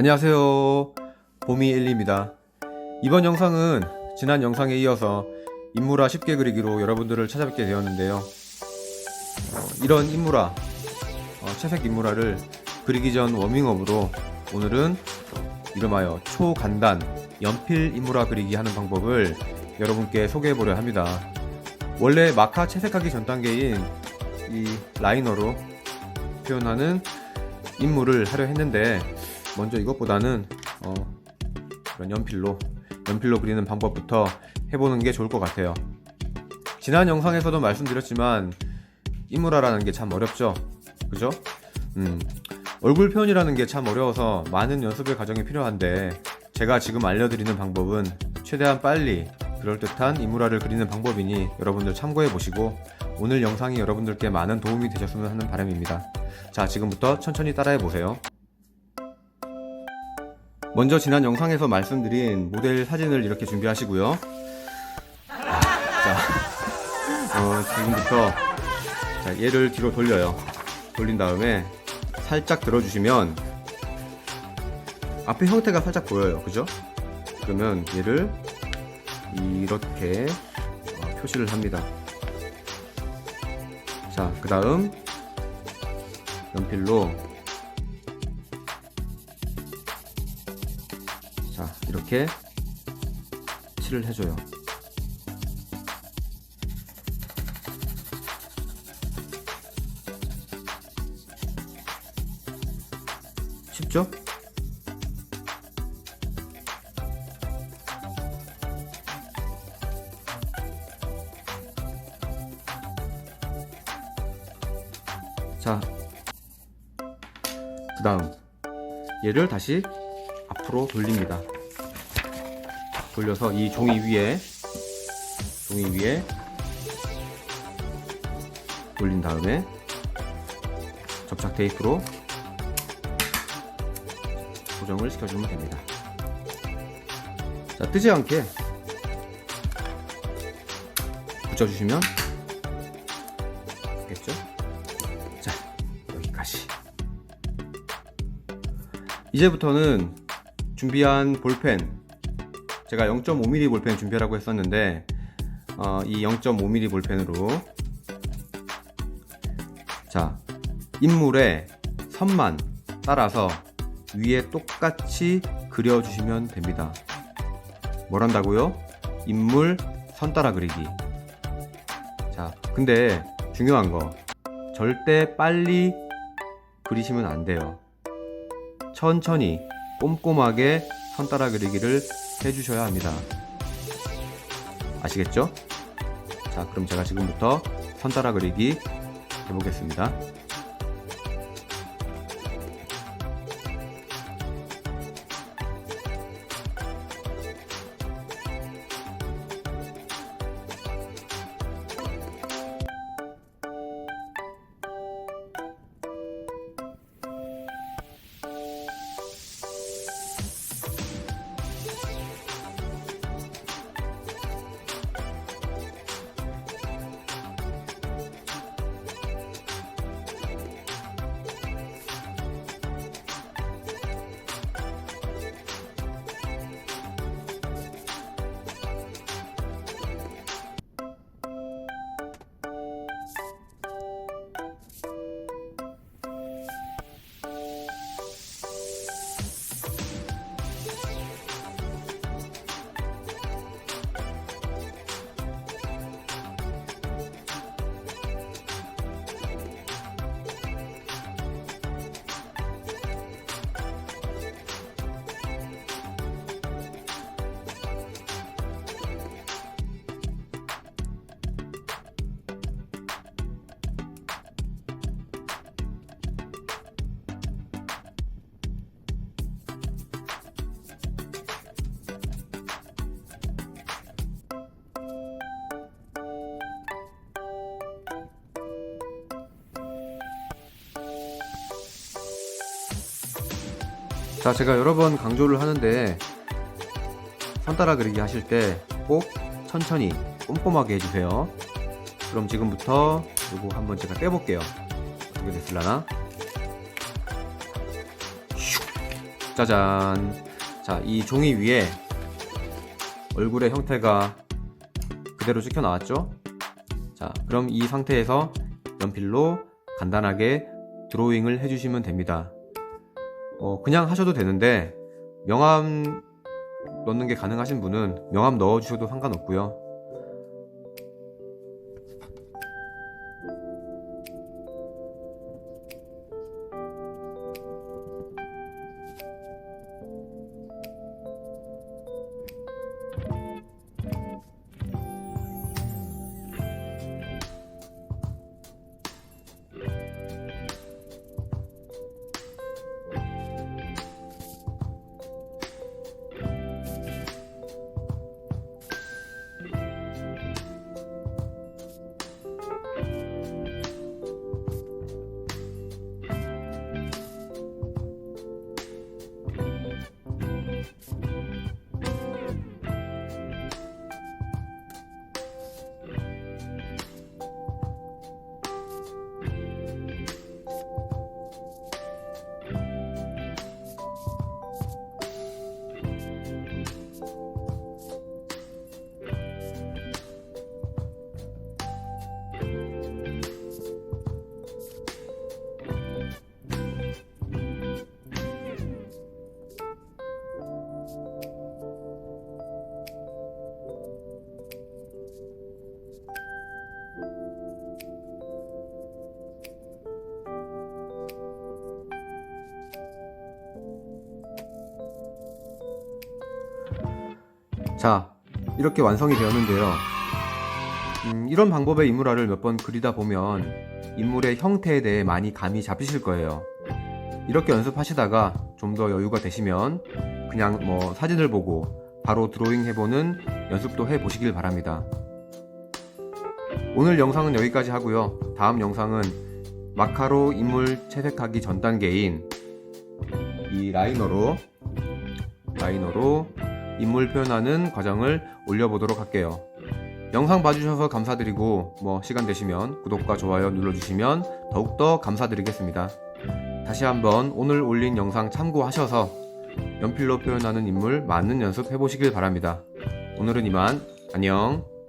안녕하세요. 봄이1입니다. 이번 영상은 지난 영상에 이어서 인물화 쉽게 그리기로 여러분들을 찾아뵙게 되었는데요. 어, 이런 인물화, 어, 채색 인물화를 그리기 전 워밍업으로 오늘은 이름하여 초간단 연필 인물화 그리기 하는 방법을 여러분께 소개해 보려 합니다. 원래 마카 채색하기 전 단계인 이 라이너로 표현하는 인물을 하려 했는데 먼저 이것보다는 어, 그런 연필로 연필로 그리는 방법부터 해보는 게 좋을 것 같아요. 지난 영상에서도 말씀드렸지만 인물화라는 게 참 어렵죠, 그죠? 음, 얼굴 표현이라는 게 참 어려워서 많은 연습의 과정이 필요한데 제가 지금 알려드리는 방법은 최대한 빨리 그럴듯한 인물화를 그리는 방법이니 여러분들 참고해 보시고 오늘 영상이 여러분들께 많은 도움이 되셨으면 하는 바람입니다. 자, 지금부터 천천히 따라해 보세요. 먼저 지난 영상에서 말씀드린 모델 사진을 이렇게 준비하시고요. 자, 어, 지금부터 자, 얘를 뒤로 돌려요. 돌린 다음에 살짝 들어주시면 앞에 형태가 살짝 보여요. 그죠? 그러면 얘를 이렇게 어, 표시를 합니다. 자, 그 다음 연필로 이렇게 칠을 해줘요. 쉽죠? 자, 그 다음 얘를 다시 앞으로 돌립니다. 돌려서 이 종이 위에 종이 위에 돌린 다음에 접착 테이프로 고정을 시켜주면 됩니다. 자, 뜨지 않게 붙여주시면 됐겠죠? 자, 여기까지. 이제부터는 준비한 볼펜 제가 0.5mm 볼펜 준비하라고 했었는데 어, 이 0.5mm 볼펜으로 자 인물의 선만 따라서 위에 똑같이 그려주시면 됩니다. 뭘 한다고요? 인물 선 따라 그리기. 자, 근데 중요한 거 절대 빨리 그리시면 안 돼요. 천천히 꼼꼼하게 선 따라 그리기를 해주셔야 합니다. 아시겠죠? 자, 그럼 제가 지금부터 선 따라 그리기 해보겠습니다. 자, 제가 여러 번 강조를 하는데 선 따라 그리기 하실 때 꼭 천천히 꼼꼼하게 해주세요. 그럼 지금부터 이거 한번 제가 떼볼게요. 어떻게 됐을라나? 슉. 짜잔. 자, 이 종이 위에 얼굴의 형태가 그대로 찍혀 나왔죠? 자, 그럼 이 상태에서 연필로 간단하게 드로잉을 해주시면 됩니다. 어, 그냥 하셔도 되는데, 명암 넣는 게 가능하신 분은 명암 넣어주셔도 상관없고요. 자, 이렇게 완성이 되었는데요. 음, 이런 방법의 인물화를 몇 번 그리다 보면 인물의 형태에 대해 많이 감이 잡히실 거예요. 이렇게 연습하시다가 좀 더 여유가 되시면 그냥 뭐 사진을 보고 바로 드로잉 해보는 연습도 해보시길 바랍니다. 오늘 영상은 여기까지 하고요. 다음 영상은 마카로 인물 채색하기 전 단계인 이 라이너로 라이너로 인물 표현하는 과정을 올려보도록 할게요. 영상 봐주셔서 감사드리고 뭐 시간 되시면 구독과 좋아요 눌러주시면 더욱더 감사드리겠습니다. 다시 한번 오늘 올린 영상 참고하셔서 연필로 표현하는 인물 많은 연습 해보시길 바랍니다. 오늘은 이만 안녕.